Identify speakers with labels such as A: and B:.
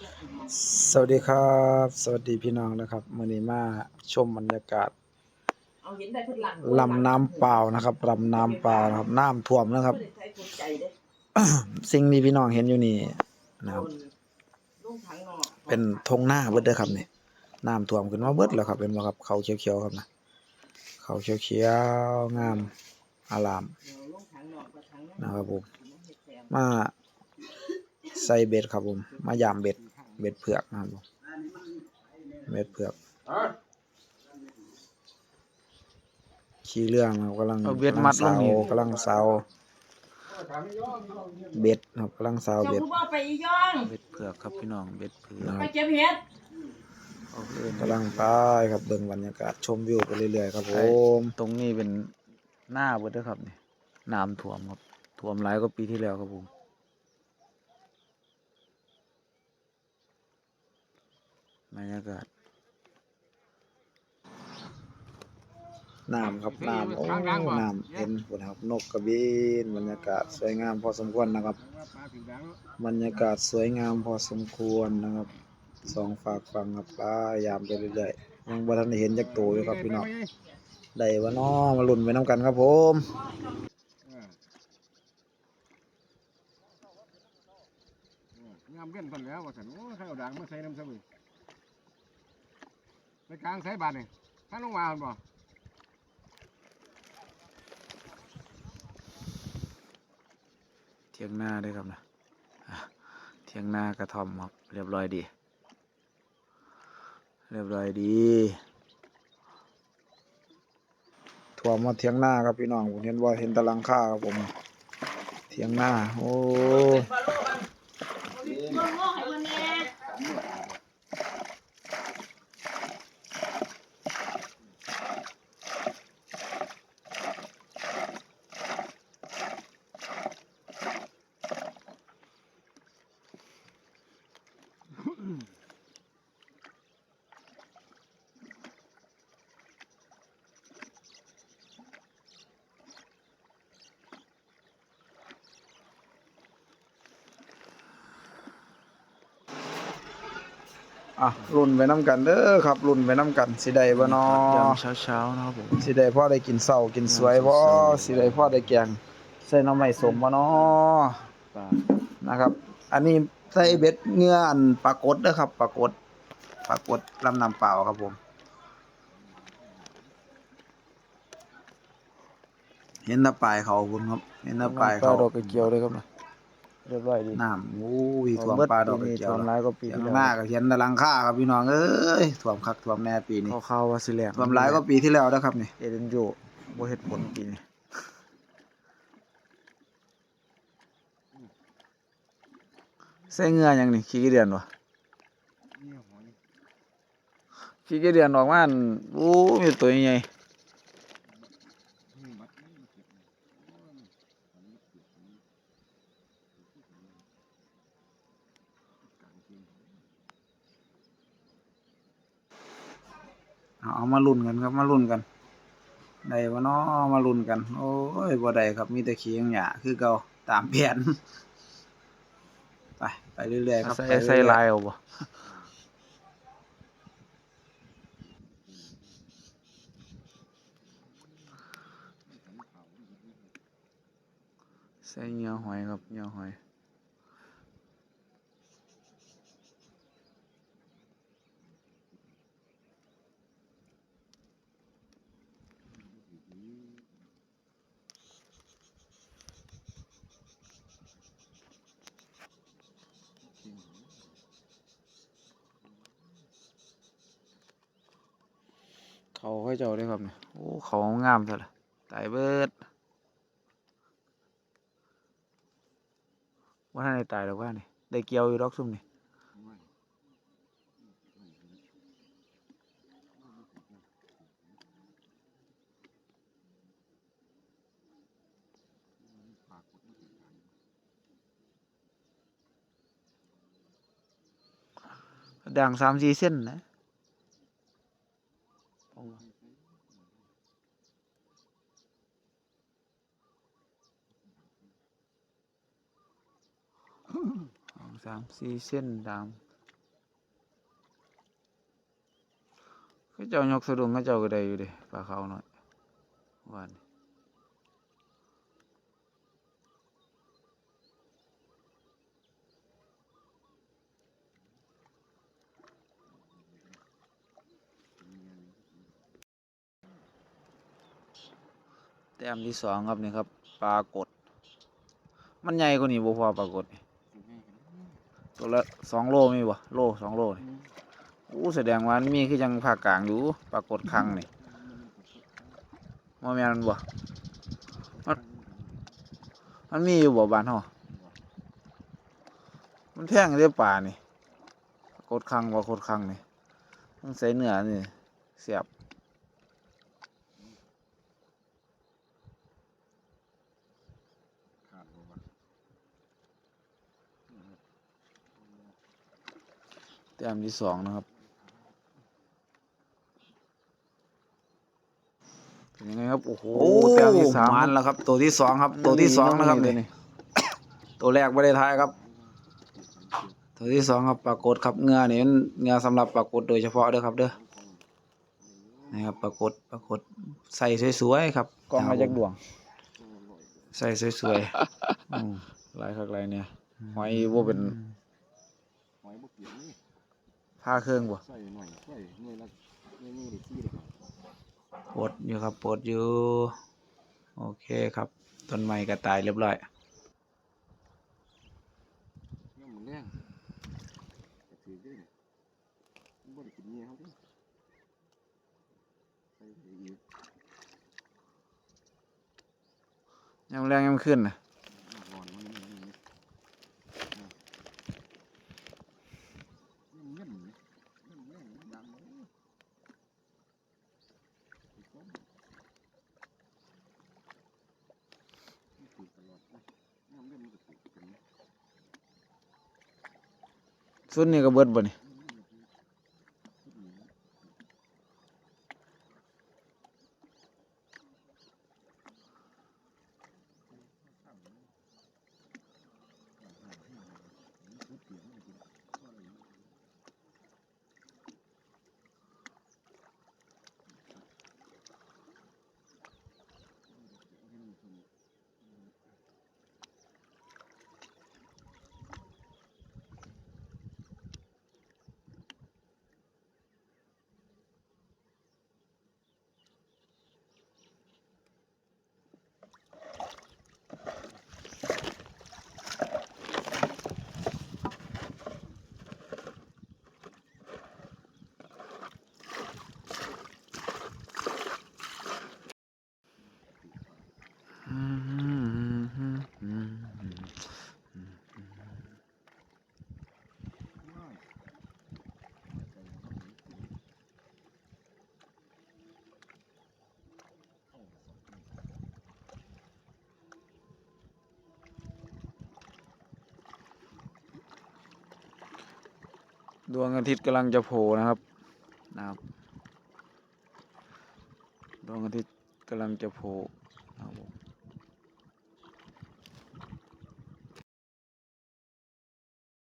A: สวัสดีครับ สวัสดีพี่น้องนะครับมื้อนี้มาชมบรรยากาศ
B: เอาเห็นได้เพิ่นหลัง
A: ลำน้ำเปล่านะครับลำน้ำเปล่านะครับน้ำท่วมนะครับ
B: เพิ่นได้ใช้คนใจเด้
A: สิ่งที่พี่น้องเห็นอยู่นี่นะครับ
B: ลุงถังนอก
A: เป็นทงหน้าเบิดเด้อครับนี่น้ำท่วมขึ้นมาเบิดแล้วครับเป็นบ่ครับเขาเขียวๆครับนะเขาเขียวๆงามอาราม
B: เดี๋ยวลุงถังนอกกับถัง
A: นะครับผม
B: เฮ็ดแซม
A: มาใส่เบ็ดครับผม มายามเบ็ด เบ็ดเผือกนะครับผมเบ็ดเผือกขี่เรื่องครับกำลัง
C: เอาเบ็ดมัดลงนี่
A: กำลังเสาเบ็ดครับกำลังเสา
B: เจ้า
A: เบ็ด
B: ผู้บ่ไปอีย่อง
C: เบ็ดเผือกครับพี่น้องเบ็ดเผือก
B: ไปเก็บเห็ด
C: เอาคืน
A: กำลังไปครับเบิ่งบรรยากาศชมวิวไปเรื่อยๆครับผม
C: ตรงนี้เป็นหน้าเบิดเด้อครับนี่น้ำท่วมครับท่วมหลายกว่าปีที่แล้วครับผม บรรยากาศ
A: น้ำครับน้ำโอ้น้ำเห็นพุ่นครับนกกระบินบรรยากาศสวยงามพอสมควรนะครับ บรรยากาศสวยงามพอสมควรนะครับสองฝากฟังครับป้ายามไปเรื่อยๆยังบ่ทันได้เห็นจักโตอยู่ครับพี่น้องได้บ่น้อมาลุ้นไปน้ำกันครับผม
D: งามเกินคนแล้วว่าสันโอ้ข้าวด่างมาใส่น้ำสมุน ไปกลางใส่บาทนี่ข้างลงมาบ่
C: เทียงหน้าด้วยครับนะอะเทียงหน้ากระทอมครับเรียบร้อยดี เรียบร้อยดี
A: ถั่วมมาเทียงหน้าครับพี่น้องผมเห็นว่าเห็นตะลังค่าครับผมเทียงหน้าโอ้
B: บ่โลกันบ่โง่ให้มันแน่
A: อะรุ่นไปน้ำกันเด้อครับรุ่นไปน้ำกันสิได้บ่น้อยา
C: มเช้าเช้าๆนะครับผม
A: สิได้พ่อได้กินเศร้ากินสวยบ่
C: ยามเช้า
A: สิได้พ่อได้แกงใส่หน้ำไม้สมบ่น้อ
C: ปลา
A: นะครับ อันนี้ใส่เบ็ดเงื่ออันปลากดเด้อครับปลากดปลากดลำน้ำเปล่าครับผม เห็นแตาปลายเขาคุณครับ เห็นแตาปลาย
C: ปลา
A: เขา
C: ดอกกระเจียวด้วยครับนะ เรียบร้อยดี
A: น้ำโอ้ยท่วมปลาดอกกระเจียว
C: ท่วมหลายกว่าปี
A: เสียง
C: ที่
A: หน้า
C: แล้ว
A: ก็เห็นแตะลังค่าครับพี่น้องเอ้ยท่วมคักท่วมแน่ปีนี้
C: เขาเข้าว่าสิแหลก
A: ท่วมหลายกว่าปีที่แล้วนะครับนี่
C: เอเดนโยบ่เฮ็ดผลปีนี้ใส่เหงื่อหยังนี่ขี้กี่เดือนวะขี้กี่เดือนออกมาอันโอ้มีตัวใหญ่
A: เอาเอามาลุ้นกันครับมาลุ้นกันได้บ่น้อมาลุ้นกัน โอ้ยบ่ได้ครับมีแต่ขี้ยังหยาคือเก่าตามแผนไปไปเรื่อยๆครับ
C: ใส่
A: ไปเรื่อยๆ
C: ใส่ลายเอาบ่ใส่เหงื่อหอยครับเหงื่อหอย เขาค่อยเจ้าได้ครับเนี่ยโอ้เขางามซะละตายเบิดว่าท่านได้ตายหรอกว่านี่ได้เกี่ยวอยู่ดอกซุ่มนี่ด่างสามสี่เส้นนะ สองสามสี่เส้นดำมก็เจ้ายกสะดุ้งก็เจ้าก็ได้อยู่ด้ปลาเขาหน่อยวันแต้มที่สองครับนี่ครับปลากด มันใหญ่กว่านี้บ่พอปลากดนี่ ตัวละสองโลมีบ่โลสองโลนี่อู้แสดงว่ามันมีคือยังภาคกลางอยู่ปลากดคังนี่บ่แม่นมันบ่มันมันมีอยู่บ่บ้านเฮามันแพงเด้อปลานี่ปลากดคังปลากดคังนี่ต้องใส่เนื้อนี่เสียบ
D: ขาดบ่วะ
C: แต้มที่สองนะครับ เป็นยังไงครับ โอ้โห
A: โอ้
C: แต้มที่สาม
A: มันแล้วครับ ตัวที่สองครับ ตัวที่สองนะครับ
C: นี่
A: นี่ตัวแรกไม่ได้ทายครับ ตัวที่สองครับปรากฏครับเหงือนี่มันเหงือสำหรับปรากฏโดยเฉพาะเด้อครับ เด้อนี่ครับปรากฏปรากฏใส่สวยๆครับ
C: กล้องมาจากดวง
A: ใส่สวย
C: อืมหลายคักหลายเนี่ยหอยว่าเป็น
D: หอยบ่เปลี่ย นนี่
C: ผ้าเครื่องบ่
D: ใส่หน่อยใส่หน่วยละหน่วยมือได้ซี่เลยครับ
A: ๆปลดอยู่ครับปลดอยู่ โอเคครับ ต้นไม้ก็ตายเรียบร้อย
D: น้ำมันแรงก็ถือได้นี่มันบ่ได้กินเงี้ยเขาเด้ใส่ไปอีก
C: ยังแรงยังขึ้นนะ
D: นอนมันนี่นี่นี่เงี้ยนี่เงี้ยนี่ดังเลยอีกคนนี่ถูกตลอดนะน้ำเล่นมันก็ถูกกันนะ
C: สุดนี่ก็เบิดบ่นี่ ดวงอาทิตย์กำลังจะโผล่นะครับนะครับ ดวงอาทิตย์กำลังจะโผล่